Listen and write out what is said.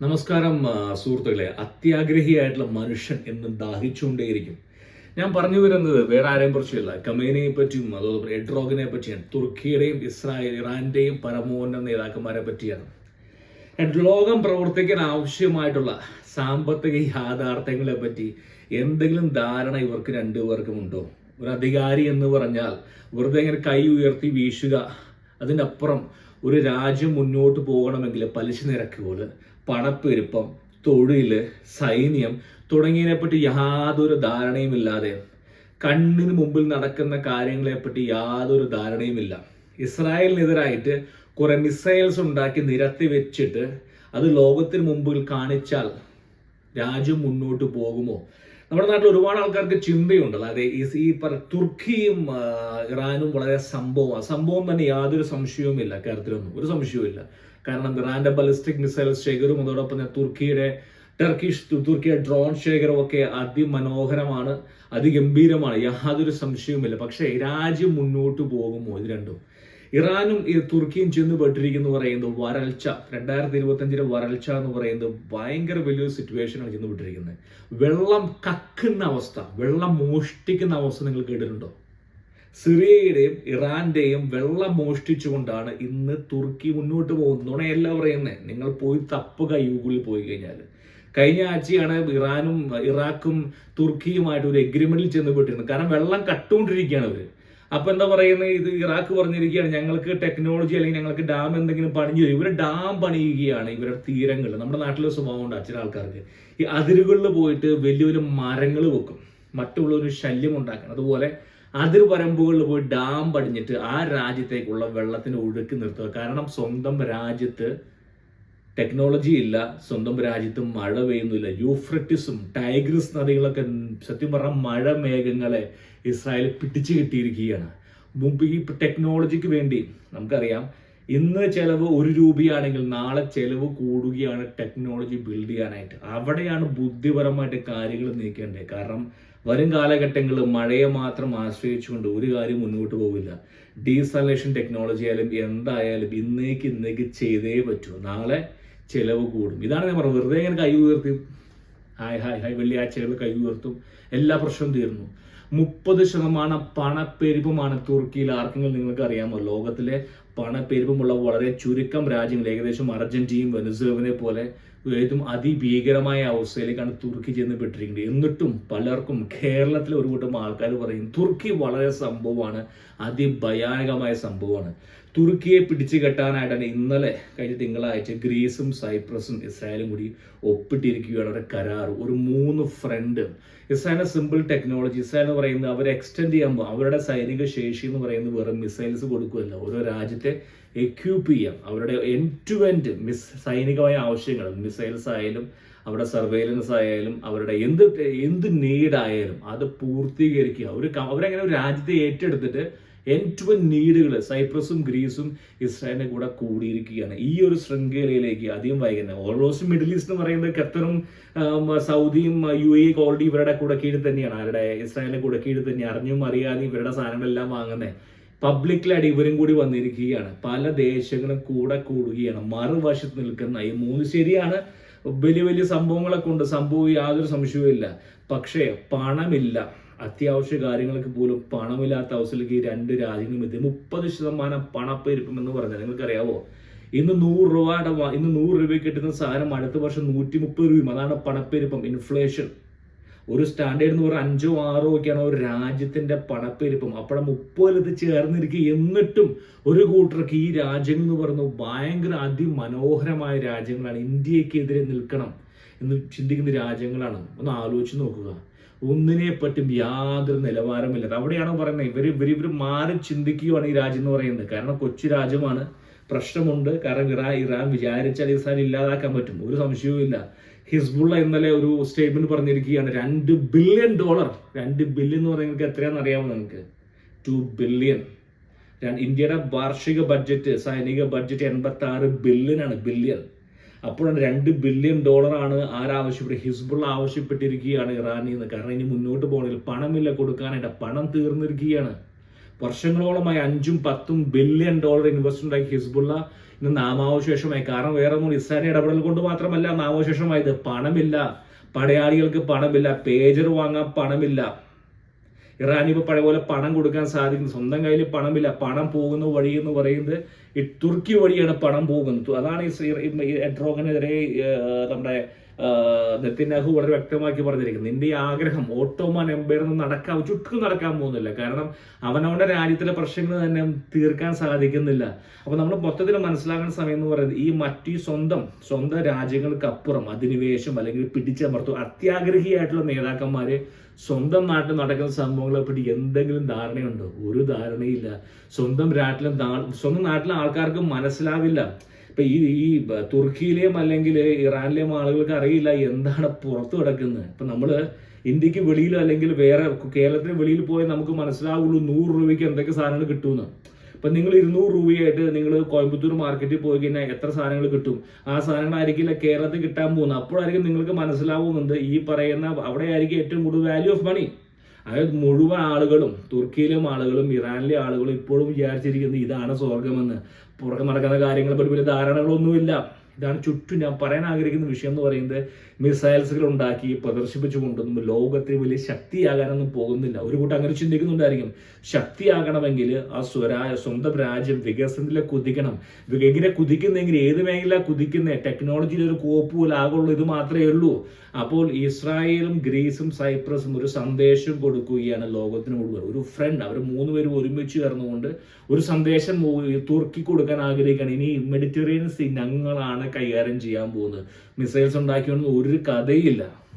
നമസ്കാരം സുഹൃത്തുക്കളെ. അത്യാഗ്രഹിയായിട്ടുള്ള മനുഷ്യൻ എന്ന് ദാഹിച്ചുകൊണ്ടേയിരിക്കും. ഞാൻ പറഞ്ഞു വരുന്നത് വേറെ ആരെയും കുറിച്ചല്ല. കമേനയെ പറ്റിയും അതോടൊപ്പം എഡ്രോഗിനെ പറ്റിയാണ് തുർക്കിയുടെയും ഇസ്രായേൽ ഇറാന്റെയും പരമോന്നത നേതാക്കന്മാരെ പറ്റിയാണ്. ലോകം പ്രവർത്തിക്കാൻ ആവശ്യമായിട്ടുള്ള സാമ്പത്തിക യാഥാർത്ഥ്യങ്ങളെ പറ്റി എന്തെങ്കിലും ധാരണ ഇവർക്ക് രണ്ടുപേർക്കും ഉണ്ടോ? ഒരു അധികാരി എന്ന് പറഞ്ഞാൽ വെറുതെ ഇങ്ങനെ കൈ ഉയർത്തി വീശുക അതിനപ്പുറം ഒരു രാജ്യം മുന്നോട്ട് പോകണമെങ്കിൽ പലിശ നിരക്കുകൾ പണപ്പെരുപ്പം തൊഴിൽ സൈന്യം തുടങ്ങിയതിനെപ്പറ്റി യാതൊരു ധാരണയുമില്ലാതെ കണ്ണിന് മുമ്പിൽ നടക്കുന്ന കാര്യങ്ങളെപ്പറ്റി യാതൊരു ധാരണയുമില്ല. ഇസ്രായേലിനെതിരായിട്ട് കുറെ മിസൈൽസ് ഉണ്ടാക്കി നിരത്തി വെച്ചിട്ട് അത് ലോകത്തിന് മുമ്പിൽ കാണിച്ചാൽ രാജ്യം മുന്നോട്ട് പോകുമോ? നമ്മുടെ നാട്ടിൽ ഒരുപാട് ആൾക്കാർക്ക് ചിന്തയുണ്ടല്ലോ അതെ ഈ തുർക്കിയും ഇറാനും വളരെ സംഭവമാണ്. സംഭവം തന്നെ യാതൊരു സംശയവുമില്ല. കാര്യത്തിലൊന്നും ഒരു സംശയവുമില്ല. കാരണം ഇറാന്റെ ബലിസ്റ്റിക് മിസൈൽ ശേഖരവും അതോടൊപ്പം തന്നെ തുർക്കിയുടെ ടർക്കിഷ് തുർക്കിയുടെ ഡ്രോൺ ശേഖരവും ഒക്കെ അതിമനോഹരമാണ് അതിഗംഭീരമാണ്. യാതൊരു സംശയവുമില്ല. പക്ഷേ രാജ്യം മുന്നോട്ട് പോകുമോ? ഇത് രണ്ടും. ഇറാനും തുർക്കിയും ചെന്ന് പെട്ടിരിക്കുന്നു പറയുന്നത് വരൾച്ച. രണ്ടായിരത്തി ഇരുപത്തഞ്ചിലെ വരൾച്ച എന്ന് പറയുന്നത് ഭയങ്കര വലിയൊരു സിറ്റുവേഷനാണ് ചെന്ന് വിട്ടിരിക്കുന്നത് വെള്ളം കക്കുന്ന അവസ്ഥ വെള്ളം മോഷ്ടിക്കുന്ന അവസ്ഥ നിങ്ങൾ കേട്ടിട്ടുണ്ടോ? സിറിയയുടെയും ഇറാന്റെയും വെള്ളം മോഷ്ടിച്ചുകൊണ്ടാണ് ഇന്ന് തുർക്കി മുന്നോട്ട് പോകുന്നത്. നുണയല്ല പറയുന്നത് നിങ്ങൾ പോയി തപ്പുക യൂഗിളിൽ പോയി കഴിഞ്ഞാൽ കഴിഞ്ഞ ആഴ്ചയാണ് ഇറാനും ഇറാഖും തുർക്കിയുമായിട്ട് ഒരു എഗ്രിമെന്റിൽ ചെന്ന് പെട്ടിരുന്നത്. കാരണം വെള്ളം കട്ടുകൊണ്ടിരിക്കുകയാണ് അവർ. അപ്പൊ എന്താ പറയുന്നത് ഇത് ഇറാഖ് പറഞ്ഞിരിക്കുകയാണ് ഞങ്ങൾക്ക് ടെക്നോളജി അല്ലെങ്കിൽ ഞങ്ങൾക്ക് ഡാം എന്തെങ്കിലും പണിഞ്ഞു തരും. ഇവർ ഡാം പണിയുകയാണ് ഇവരുടെ തീരങ്ങൾ. നമ്മുടെ നാട്ടിലെ സ്വഭാവം ഉണ്ട് ചില ആൾക്കാർക്ക്. ഈ അതിരുകളിൽ പോയിട്ട് വലിയ വലിയ മരങ്ങൾ വെക്കും. മറ്റുള്ളൊരു ശല്യം ഉണ്ടാക്കണം. അതുപോലെ അതിർവരമ്പുകളിൽ പോയി ഡാം പടിഞ്ഞിട്ട് ആ രാജ്യത്തേക്കുള്ള വെള്ളത്തിന് ഒഴുക്കി നിർത്തുക. കാരണം സ്വന്തം രാജ്യത്ത് ടെക്നോളജി ഇല്ല സ്വന്തം രാജ്യത്ത് മഴ പെയ്യുന്നില്ല. യൂഫ്രട്ടിസും ടൈഗ്രിസ് നദികളൊക്കെ സത്യം പറഞ്ഞാൽ മഴ മേഘങ്ങളെ ഇസ്രായേൽ പിടിച്ചു കിട്ടിയിരിക്കുകയാണ്. മുമ്പ് ഈ ടെക്നോളജിക്ക് വേണ്ടി നമുക്കറിയാം ഇന്ന് ചെലവ് ഒരു രൂപയാണെങ്കിൽ നാളെ ചെലവ് കൂടുകയാണ് ടെക്നോളജി ബിൽഡ് ചെയ്യാനായിട്ട്. അവിടെയാണ് ബുദ്ധിപരമായിട്ട് കാര്യങ്ങൾ നീക്കേണ്ടത്. കാരണം വരും കാലഘട്ടങ്ങളിൽ മഴയെ മാത്രം ആശ്രയിച്ചുകൊണ്ട് ഒരു കാര്യം മുന്നോട്ട് പോകില്ല ഡീസലേഷൻ ടെക്നോളജി ആയാലും എന്തായാലും ഇന്നേക്ക് ഇന്നേക്ക് ചെയ്തേ പറ്റൂ. നാളെ ചെലവ് കൂടും. ഇതാണ് ഞാൻ പറഞ്ഞത്. വെറുതെ ഇങ്ങനെ കൈ ഉയർത്തി. ഹായ് ഹായ് ഹായ് വെള്ളിയാഴ്ചകൾ കൈ ഉയർത്തും. എല്ലാ പ്രശ്നവും തീർന്നു. മുപ്പത് ശതമാനം പണപ്പെരുപ്പമാണ് തുർക്കിയിൽ ആർക്കെങ്കിലും നിങ്ങൾക്ക് അറിയാമോ? ലോകത്തിലെ പണപ്പെരുപ്പമുള്ള വളരെ ചുരുക്കം രാജ്യങ്ങൾ ഏകദേശം അർജന്റീനയും വെനസ്വേലിനെ പോലെ ഏതും അതിഭീകരമായ അവസ്ഥയിലേക്കാണ് തുർക്കി ചെന്ന് പെട്ടിരിക്കുന്നത്. എന്നിട്ടും പലർക്കും കേരളത്തിലെ ഒരു കൂട്ടം ആൾക്കാർ പറയും തുർക്കി വളരെ സംഭവമാണ് അതിഭയാനകമായ സംഭവമാണ്. തുർക്കിയെ പിടിച്ചു കെട്ടാനായിട്ടാണ് ഇന്നലെ കഴിഞ്ഞ തിങ്കളാഴ്ച ഗ്രീസും സൈപ്രസും ഇസ്രായേലും കൂടി ഒപ്പിട്ടിരിക്കുകയാണ്. ഒരു കരാർ ഒരു മൂന്ന് ഫ്രണ്ട്. ഇസ്രായേലിന്റെ സിമ്പിൾ ടെക്നോളജി ഇസ്രായേൽ എന്ന് പറയുന്നത് അവർ എക്സ്റ്റെൻഡ് ചെയ്യുമ്പോൾ അവരുടെ സൈനിക ശേഷി എന്ന് പറയുന്നത് വെറും മിസൈൽസ് കൊടുക്കുകയല്ല. ഓരോ രാജ്യത്തെ എക്യൂപ്പ് ചെയ്യാം. അവരുടെ എൻ ടു എൻഡ് മിസ് സൈനികമായ ആവശ്യങ്ങൾ മിസൈൽസ് ആയാലും അവരുടെ സർവൈലൻസ് ആയാലും അവരുടെ എന്ത് എന്ത് നീഡായാലും അത് പൂർത്തീകരിക്കുക. അവർ അവരങ്ങനെ ഒരു രാജ്യത്തെ ഏറ്റെടുത്തിട്ട് എൻ ടു എൻ നീഡുകൾ സൈപ്രസും ഗ്രീസും ഇസ്രായേലിന്റെ കൂടെ കൂടിയിരിക്കുകയാണ്. ഈ ഒരു ശൃംഖലയിലേക്ക് അധികം വൈകുന്നത്. ഓൾമോസ്റ്റ് മിഡിൽ ഈസ്റ്റ് എന്ന് പറയുന്നത് ഖത്തറും സൗദിയും യു എ ഓൾറെഡി ഇവരുടെ കൂടെ കീഴിൽ തന്നെയാണ്. അവരുടെ ഇസ്രായേലിന്റെ കൂടെ കീഴിൽ തന്നെ അറിഞ്ഞും അറിയാതെയും ഇവരുടെ സാധനങ്ങളെല്ലാം വാങ്ങുന്നത് പബ്ലിക്കിലായിട്ട് ഇവരും കൂടി വന്നിരിക്കുകയാണ്. പല ദേശങ്ങളും കൂടെ കൂടുകയാണ്. മറുവശത്ത് നിൽക്കുന്ന ഈ മൂന്ന് ശരിയാണ്. വലിയ വലിയ സംഭവങ്ങളൊക്കെ ഉണ്ട്. സംഭവം യാതൊരു സംശയവും ഇല്ല പക്ഷേ പണമില്ല. അത്യാവശ്യ കാര്യങ്ങൾക്ക് പോലും പണമില്ലാത്ത അവസ്ഥയിലേക്ക് ഈ രണ്ട് രാജ്യങ്ങളും എത്തി. മുപ്പത് ശതമാനം പണപ്പെരുപ്പം എന്ന് പറഞ്ഞാൽ നിങ്ങൾക്കറിയാവോ? ഇന്ന് നൂറ് രൂപയുടെ ഇന്ന് നൂറ് രൂപയ്ക്ക് കിട്ടുന്ന സാധനം അടുത്ത വർഷം നൂറ്റി മുപ്പത് രൂപയും. അതാണ് പണപ്പെരുപ്പം ഇൻഫ്ലേഷൻ ഒരു സ്റ്റാൻഡേർഡ് എന്ന് പറഞ്ഞാൽ അഞ്ചോ ആറോ ഒക്കെയാണ് ഒരു രാജ്യത്തിന്റെ പണപ്പെരുപ്പം. അപ്പോൾ മുപ്പതിലത് ചേർന്നിരിക്കുക എന്നിട്ടും ഒരു കൂട്ടർക്ക് ഈ രാജ്യങ്ങൾ എന്ന് പറയുന്നത് ഭയങ്കര അതിമനോഹരമായ രാജ്യങ്ങളാണ്. ഇന്ത്യക്കെതിരെ നിൽക്കണം എന്ന് ചിന്തിക്കുന്ന രാജ്യങ്ങളാണ്. ഒന്ന് ആലോചിച്ച് നോക്കുക. ഒന്നിനെ പറ്റും യാതൊരു നിലവാരമില്ല അവിടെയാണ് പറയുന്നത്? ഇവർ ഇവർ ഇവർ മാറി ചിന്തിക്കുകയാണ് ഈ രാജ്യം എന്ന് പറയുന്നത്. കാരണം കൊച്ചു രാജ്യമാണ്. പ്രശ്നമുണ്ട്. കാരണം ഇറാൻ ഇറാൻ വിചാരിച്ചാൽ ഇസ്രായേൽ ഇല്ലാതാക്കാൻ പറ്റും. ഒരു സംശയവും ഇല്ല. ഹിസ്ബുള്ള ഇന്നലെ ഒരു സ്റ്റേറ്റ്മെന്റ് പറഞ്ഞിരിക്കുകയാണ്. രണ്ട് ബില്യൺ ഡോളർ രണ്ട് ബില്യൺ എന്ന് നിങ്ങൾക്ക് എത്രയാണെന്ന് അറിയാമോ നിങ്ങൾക്ക്? ടു ബില്യൺ ഇന്ത്യയുടെ വാർഷിക ബഡ്ജറ്റ് സൈനിക ബഡ്ജറ്റ് എൺപത്തി ആറ് ബില്യൺ ആണ്. ബില്യൺ അപ്പോഴാണ് രണ്ട് ബില്യൺ ഡോളറാണ് ആരാവശ്യപ്പെട്ട് ഹിസ്ബുൾ ആവശ്യപ്പെട്ടിരിക്കുകയാണ് ഇറാനിൽ നിന്ന്. കാരണം ഇനി മുന്നോട്ട് പോകണമെങ്കിൽ പണമില്ല കൊടുക്കാനായിട്ട് പണം തീർന്നിരിക്കുകയാണ്. വർഷങ്ങളോളമായി അഞ്ചും പത്തും ബില്യൺ ഡോളർ ഇൻവെസ്റ്റ്മെന്റ് ആയി ഹിസ്ബുള്ള ഇന്ന് നാമാവശേഷമായി. കാരണം വേറെ ഒന്നും ഇസ്രായേൽ ഇടപെടൽ കൊണ്ട് മാത്രമല്ല നാമാവശേഷമായത്. പണമില്ല. പടയാളികൾക്ക് പണമില്ല. പേജർ വാങ്ങാൻ പണമില്ല. ഇറാൻ ഇപ്പൊ പഴയ പോലെ പണം കൊടുക്കാൻ സാധിക്കുന്നു. സ്വന്തം കയ്യിൽ പണമില്ല. പണം പോകുന്ന വഴി എന്ന് പറയുന്നത് ഈ തുർക്കി വഴിയാണ് പണം പോകുന്നത്. അതാണ് ഈ എഡ്രോഗനെതിരെ നമ്മുടെ നെത്തിനാഹു വളരെ വ്യക്തമാക്കി പറഞ്ഞിരിക്കുന്നത് നിന്റെ ഈ ആഗ്രഹം ഓട്ടോമാൻ എംപയർ നിന്ന് നടക്കാൻ ചുറ്റും നടക്കാൻ പോകുന്നില്ല. കാരണം അവനവന്റെ രാജ്യത്തിലെ പ്രശ്നങ്ങൾ തന്നെ തീർക്കാൻ സാധിക്കുന്നില്ല. അപ്പൊ നമ്മൾ മൊത്തത്തിൽ മനസ്സിലാക്കുന്ന സമയം എന്ന് പറയുന്നത് ഈ മറ്റു സ്വന്തം സ്വന്തം രാജ്യങ്ങൾക്ക് അപ്പുറം അധിനിവേശം അല്ലെങ്കിൽ പിടിച്ചമർത്തും അത്യാഗ്രഹിയായിട്ടുള്ള നേതാക്കന്മാര് സ്വന്തം നാട്ടിൽ നടക്കുന്ന സംഭവങ്ങളെ പറ്റി എന്തെങ്കിലും ധാരണയുണ്ടോ? ഒരു ധാരണയില്ല. സ്വന്തം നാട്ടിലും സ്വന്തം നാട്ടിലെ ആൾക്കാർക്ക് മനസ്സിലാവില്ല. ഇപ്പൊ ഈ ഈ തുർക്കിയിലെയും അല്ലെങ്കിൽ ഇറാനിലെയും ആളുകൾക്ക് അറിയില്ല എന്താണ് പുറത്തു കിടക്കുന്നത്. ഇപ്പൊ നമ്മൾ ഇന്ത്യയ്ക്ക് വെളിയിലോ അല്ലെങ്കിൽ വേറെ കേരളത്തിന് വെളിയിൽ പോയാൽ നമുക്ക് മനസ്സിലാവുള്ളൂ നൂറ് രൂപയ്ക്ക് എന്തൊക്കെ സാധനങ്ങൾ കിട്ടുമെന്ന്. അപ്പം നിങ്ങൾ ഇരുന്നൂറ് രൂപയായിട്ട് നിങ്ങൾ കോയമ്പത്തൂർ മാർക്കറ്റിൽ പോയി കഴിഞ്ഞാൽ എത്ര സാധനങ്ങൾ കിട്ടും? ആ സാധനങ്ങളായിരിക്കില്ല കേരളത്തിൽ കിട്ടാൻ പോകുന്നത്. അപ്പോഴായിരിക്കും നിങ്ങൾക്ക് മനസ്സിലാവുന്നുണ്ട് ഈ പറയുന്ന അവിടെ ആയിരിക്കും ഏറ്റവും കൂടുതൽ വാല്യൂ ഓഫ് മണി അതായത് മുഴുവൻ ആളുകളും തുർക്കിയിലും ആളുകളും ഇറാനിലെ ആളുകളും ഇപ്പോഴും വിചാരിച്ചിരിക്കുന്നത് ഇതാണ് സ്വർഗമെന്ന് പുറകെ നടക്കുന്ന കാര്യങ്ങളെ പറ്റി വലിയ ധാരണകളൊന്നുമില്ല. ഇതാണ് ചുറ്റും ഞാൻ പറയാൻ ആഗ്രഹിക്കുന്ന വിഷയം എന്ന് പറയുന്നത് മിസൈൽസുകൾ ഉണ്ടാക്കി പ്രദർശിപ്പിച്ചു കൊണ്ടൊന്നും ലോകത്തിന് വലിയ ശക്തിയാകാനൊന്നും പോകുന്നില്ല. ഒരു കൂട്ടം അങ്ങനെ ചിന്തിക്കുന്നുണ്ടായിരിക്കും. ശക്തിയാകണമെങ്കിൽ ആ സ്വരായ സ്വന്തം രാജ്യം വികസനത്തിൽ കുതിക്കണം. എങ്ങനെ കുതിക്കുന്നെങ്കിൽ ഏത് മേഖല കുതിക്കുന്നേ ടെക്നോളജിയിൽ ഒരു കോപ്പ് പോലെ ആകുള്ളൂ ഇത് മാത്രമേ ഉള്ളൂ. അപ്പോൾ ഇസ്രായേലും ഗ്രീസും സൈപ്രസും ഒരു സന്ദേശം കൊടുക്കുകയാണ് ലോകത്തിന് മുഴുവൻ. ഒരു ഫ്രണ്ട് അവർ മൂന്ന് പേരും ഒരുമിച്ച് ചേർന്നുകൊണ്ട് ഒരു സന്ദേശം തുർക്കി കൊടുക്കാൻ ആഗ്രഹിക്കുകയാണ്. ഇനി മെഡിറ്ററേനിയൻ സീ ഞങ്ങളാണ് കൈകാര്യം ചെയ്യാൻ പോകുന്നത്. മിസൈൽസ് ഉണ്ടാക്കിയൊന്നും ഒരു കഥയില്ല.